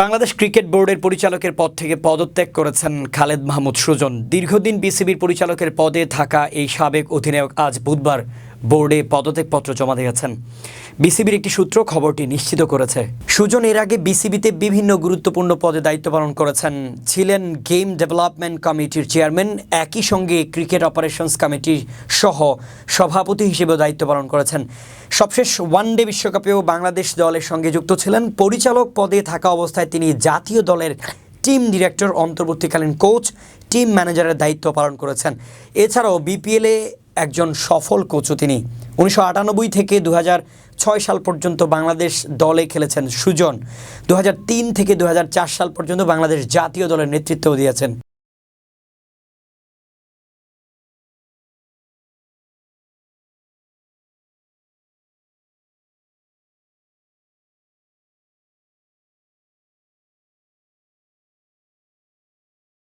Bangladesh cricket বোর্ডের পরিচালকের পদ থেকে পদত্যাগ করেছেন খালেদ মাহমুদ সুজন। দীর্ঘদিন বিসিবির পরিচালকের পদে থাকা এই সাবেক অধিনায়ক আজ বুধবার বোর্ডে পদত্যাগপত্র জমা দিয়েছেন। বিসিবির একটি সূত্র খবরটি নিশ্চিত করেছে। সুজন এর আগে বিসিবিতে বিভিন্ন গুরুত্বপূর্ণ পদে দায়িত্ব পালন করেছেন। ছিলেন গেম ডেভেলপমেন্ট কমিটির চেয়ারম্যান, একই সঙ্গে ক্রিকেট অপারেশনস কমিটির সহ সভাপতি হিসেবেও দায়িত্ব পালন করেছেন। সবশেষ ওয়ানডে বিশ্বকাপেও বাংলাদেশ দলের সঙ্গে যুক্ত ছিলেন। পরিচালক পদে থাকা অবস্থায় তিনি জাতীয় দলের টিম ডিরেক্টর, অন্তর্বর্তীকালীন কোচ, টিম ম্যানেজারের দায়িত্ব পালন করেছেন। এছাড়াও বিপিএলে একজন সফল কোচও তিনি। উনিশশো আটানব্বই থেকে দু ছয় সাল পর্যন্ত বাংলাদেশ দলে খেলেছেন সুজন। দু হাজার তিন থেকে দু হাজার চার সাল পর্যন্ত বাংলাদেশ জাতীয় দলের নেতৃত্ব দিয়েছেন।